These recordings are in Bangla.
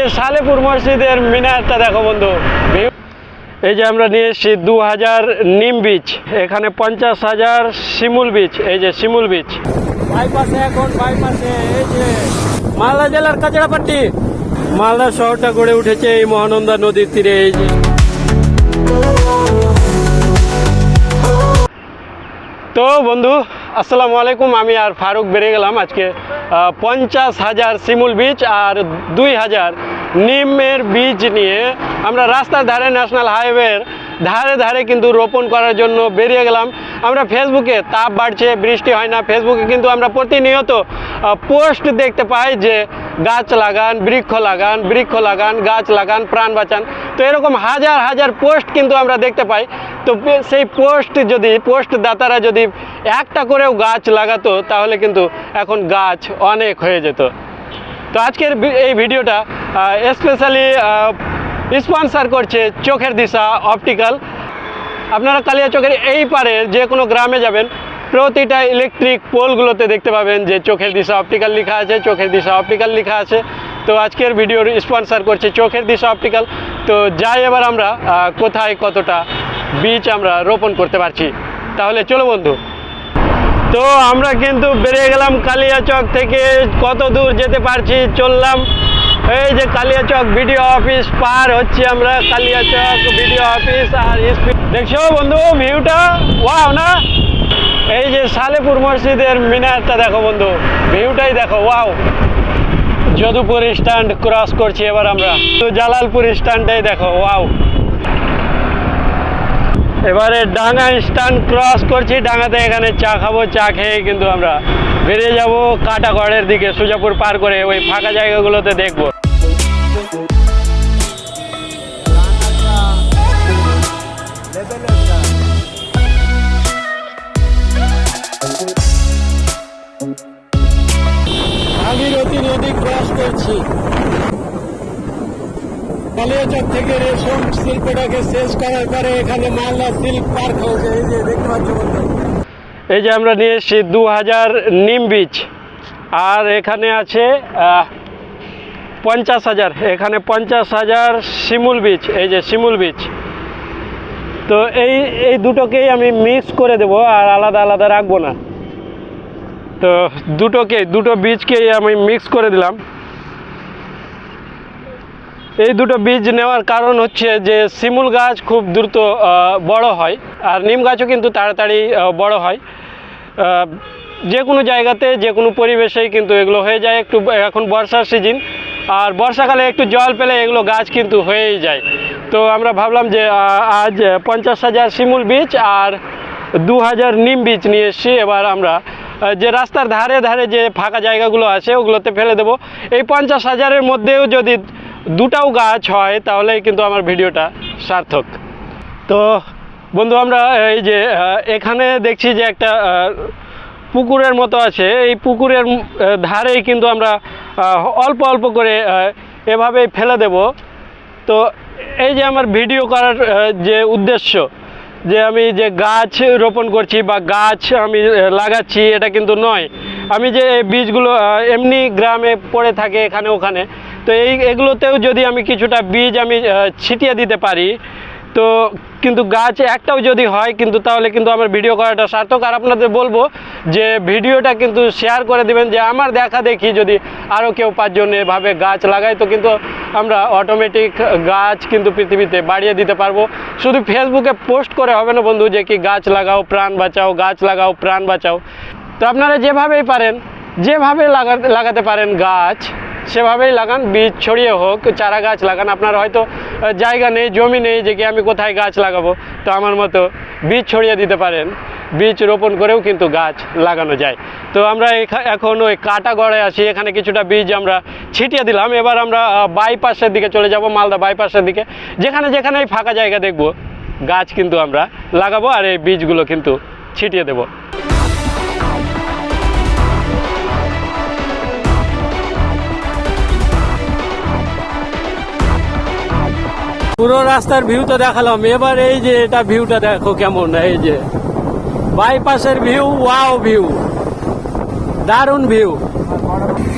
যে সালেপুর মসজিদের মিনারটা দেখো বন্ধু। এই যে আমরা নিয়ে এসেছি দু হাজার নিম বীজ, এখানে পঞ্চাশ হাজার শিমুল বীজ, এই যে শিমুল বীজ। বাইপাসে এখন, বাইপাসে, এই যে মালদা জেলার কাচড়াপাট্টি। মালদা শহরটা গড়ে উঠেছে এই মহানন্দা নদীর তীরে, এই যে। তো বন্ধু, আসসালামু আলাইকুম। আমি আর ফারুক বেড়ে গেলাম আজকে পঞ্চাশ হাজার শিমুল বীজ আর দুই হাজার নিমের বীজ নিয়ে। আমরা রাস্তার ধারে ন্যাশনাল হাইওয়ের ধারে ধারে কিন্তু রোপণ করার জন্য বেরিয়ে গেলাম। আমরা ফেসবুকে তাপ বাড়ছে, বৃষ্টি হয় না। ফেসবুকে কিন্তু আমরা প্রতিনিয়ত পোস্ট দেখতে পাই যে গাছ লাগান, বৃক্ষ লাগান বৃক্ষ লাগান, গাছ লাগান, প্রাণ বাঁচান। তো এরকম হাজার হাজার পোস্ট কিন্তু আমরা দেখতে পাই। তো সেই পোস্ট যদি, পোস্ট দাতারা যদি একটা করেও গাছ লাগাতো, তাহলে কিন্তু এখন গাছ অনেক হয়ে যেত। তো আজকের এই ভিডিওটা স্পেশালি স্পন্সার করছে চোখের দিশা অপটিক্যাল আপনারা কালিয়া চোখের এই পারে যে কোনো গ্রামে যাবেন প্রতিটা ইলেকট্রিক পোলগুলোতে দেখতে পাবেন যে চোখের দিশা অপটিক্যাল লেখা আছে, চোখের দিশা অপটিক্যাল লেখা আছে। তো আজকের ভিডিওর স্পন্সার করছে চোখের দিশা অপটিক্যাল তো যাই এবার আমরা কোথায় কতটা বীজ আমরা রোপণ করতে পারছি। তাহলে চলো বন্ধু। তো আমরা কিন্তু বেরিয়ে গেলাম কালিয়াচক থেকে, কত দূর যেতে পারছি চললাম। এই যে কালিয়াচক বিডিও অফিস পার হচ্ছে আমরা কালিয়াচক বিডিও অফিস আর দেখছ বন্ধু ভিউটা ওয়াও না? এই যে সালেপুর মসজিদের মিনারটা দেখো বন্ধু, ভিউটাই দেখো, ওয়াও। যদুপুর স্ট্যান্ড ক্রস করছি এবার আমরা। তো জালালপুর স্ট্যান্ডটাই দেখো, ওয়াও। এবারে ডাঙ্গা স্ট্যান্ড ক্রস করছি, ডাঙ্গাতে এখানে চা খাব, চা খেয়ে কিন্তু আমরা বেরিয়ে যাব কাটাগড়ের দিকে, সুজাপুর পার করে ওই ফাঁকা জায়গাগুলোতে দেখব। করছি। কালিয়াচক থেকে রেশম শিল্পটাকে শেষ করার পরে এখানে মালদা সিল্ক পার্ক হয়েছে এই যে দেখতে পাচ্ছ এই যে আমরা নিয়ে এসেছি দু হাজার নিম বীজ। আর এখানে আছে পঞ্চাশ হাজার। এখানে পঞ্চাশ হাজার শিমুল বীজ, এই যে শিমুল বীজ। তো এই এই দুটোকেই আমি মিক্স করে দেবো, আর আলাদা আলাদা রাখব না। তো দুটোকে, দুটো বীজকেই আমি মিক্স করে দিলাম। এই দুটো বীজ নেওয়ার কারণ হচ্ছে যে শিমুল গাছ খুব দ্রুত বড় হয়, আর নিম গাছও কিন্তু তাড়াতাড়ি বড় হয়। যে কোনো জায়গাতে, যে কোনো পরিবেশেই কিন্তু এগুলো হয়ে যায় একটু, এখন বর্ষার সিজন আর বর্ষাকালে একটু জল পেলে এগুলো গাছ কিন্তু হয়েই যায়। তো আমরা ভাবলাম যে আজ পঞ্চাশ হাজার শিমুল বীজ আর দু হাজার নিম বীজ নিয়ে এসেছি। এবার আমরা যে রাস্তার ধারে ধারে যে ফাঁকা জায়গাগুলো আছে, ওগুলোতে ফেলে দেবো। এই পঞ্চাশ হাজারের মধ্যেও যদি দুটাও গাছ হয় তাহলে কিন্তু আমার ভিডিওটা সার্থক। তো বন্ধু, আমরা এই যে এখানে দেখছি যে একটা পুকুরের মতো আছে। এই পুকুরের ধারেই কিন্তু আমরা অল্প অল্প করে এভাবেই ফেলে দেব। তো এই যে আমার ভিডিও করার যে উদ্দেশ্য, যে আমি যে গাছ রোপণ করছি বা গাছ আমি লাগাচ্ছি, এটা কিন্তু নয়। আমি যে বীজগুলো এমনি গ্রামে পড়ে থাকে এখানে ওখানে তো এই এগুলোতেও যদি আমি কিছুটা বীজ আমি ছিটিয়ে দিতে পারি, তো কিন্তু গাছ একটাও যদি হয়, কিন্তু তাহলে কিন্তু আমার ভিডিও করাটা সার্থক। আর আপনাদের বলব যে ভিডিওটা কিন্তু শেয়ার করে দিবেন, যে আমার দেখা দেখি যদি আরও কেউ পাঁচজন এভাবে গাছ লাগায়, তো কিন্তু আমরা অটোমেটিক গাছ কিন্তু পৃথিবীতে বাড়িয়ে দিতে পারব। শুধু ফেসবুকে পোস্ট করে হবে না বন্ধু, যে কি গাছ লাগাও, প্রাণ বাঁচাও, গাছ লাগাও, প্রাণ বাঁচাও। তো আপনারা যেভাবেই পারেন, যেভাবে লাগাতে লাগাতে পারেন গাছ সেভাবেই লাগান, বীজ ছড়িয়ে হোক চারা গাছ লাগান। আপনার হয়তো জায়গা নেই, জমি নেই যে কি আমি কোথায় গাছ লাগাবো। তো আমার মতো বীজ ছড়িয়ে দিতে পারেন। বীজ রোপণ করেও কিন্তু গাছ লাগানো যায়। তো আমরা এখা- এখন ওই কাটাগড়ে আছি, এখানে কিছুটা বীজ আমরা ছিটিয়ে দিলাম। এবার আমরা বাইপাসের দিকে চলে যাব, মালদা বাইপাসের দিকে। যেখানে যেখানে এই ফাঁকা জায়গা দেখব, গাছ কিন্তু আমরা লাগাবো আর এই বীজগুলো কিন্তু ছিটিয়ে দেবো। পুরো রাস্তার ভিউ তো দেখালাম। এবার এই যে এটা ভিউটা দেখো কেমন, এই যে। বাইপাসের ভিউ ওয়াও ভিউ দারুণ ভিউ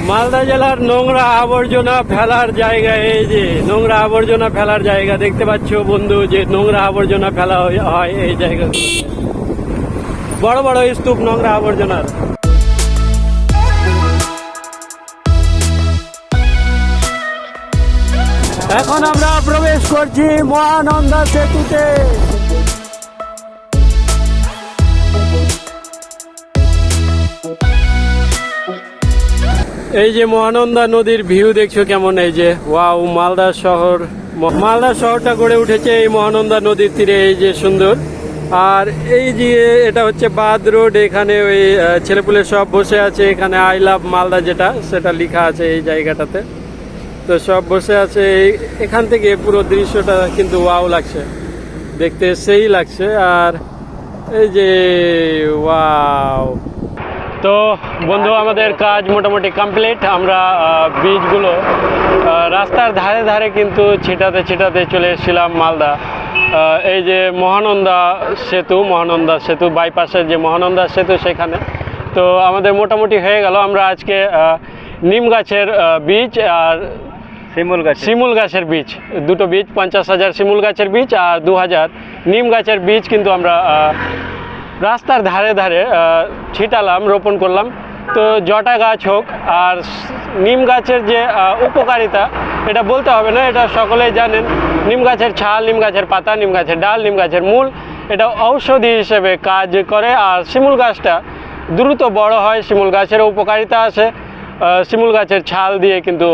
মালদা জেলার নোংরা আবর্জনা ফেলার জায়গা এই যে, নোংরা আবর্জনা ফেলার জায়গা। দেখতে পাচ্ছ বন্ধু যে নোংরা আবর্জনা ফেলা হয়- এই জায়গা বড় বড় স্তূপ নোংরা আবর্জনার। এখন আমরা প্রবেশ করছি মহানন্দা সেতুতে। এই যে মহানন্দা নদীর ভিউ দেখছ কেমন? এই যে, ওয়াও, মালদা শহর। মালদা শহরটা গড়ে উঠেছে এই মহানন্দা নদীর তীরে, এই যে সুন্দর। আর এই যে, এটা হচ্ছে বাদ রোড, এখানে ওই ছেলেপুলে সব বসে আছে, এখানে আই লাভ মালদা যেটা, সেটা লেখা আছে এই জায়গাটাতে। তো সব বসে আছে, এই- এখান থেকে পুরো দৃশ্যটা কিন্তু ওয়াও লাগছে। দেখতে সেই লাগছে আর এই যে ওয়াও। তো বন্ধু, আমাদের কাজ মোটামুটি কমপ্লিট আমরা বীজগুলো রাস্তার ধারে ধারে কিন্তু ছিটাতে ছিটাতে চলে এসেছিলাম মালদা। এই যে মহানন্দা সেতু মহানন্দা সেতু বাইপাসের যে মহানন্দা সেতু সেখানে। তো আমাদের মোটামুটি হয়ে গেল। আমরা আজকে নিম গাছের বীজ আর শিমুল গাছ শিমুল গাছের বীজ, দুটো বীজ, পঞ্চাশ হাজার শিমুল গাছের বীজ আর দু হাজার নিম গাছের বীজ কিন্তু আমরা রাস্তার ধারে ধারে ছিটালাম, রোপণ করলাম। তো জটা গাছ হোক আর নিম গাছের যে উপকারিতা, এটা বলতে হবে না, এটা সকলেই জানেন। নিম গাছের ছাল, নিম গাছের পাতা, নিম গাছের ডাল, নিম গাছের মূল, এটা ঔষধি হিসেবে কাজ করে। আর শিমুল গাছটা দ্রুত বড় হয়, শিমুল গাছের উপকারিতা আছে শিমুল গাছের ছাল দিয়ে কিন্তু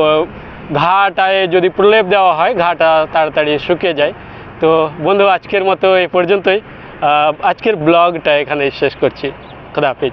ঘাটায় যদি প্রলেপ দেওয়া হয়, ঘাটা তাড়াতাড়ি শুকিয়ে যায়। তো বন্ধু, আজকের মতো এ পর্যন্তই। আজকের ব্লগটা এখানে শেষ করছি। খোদা হাফিজ।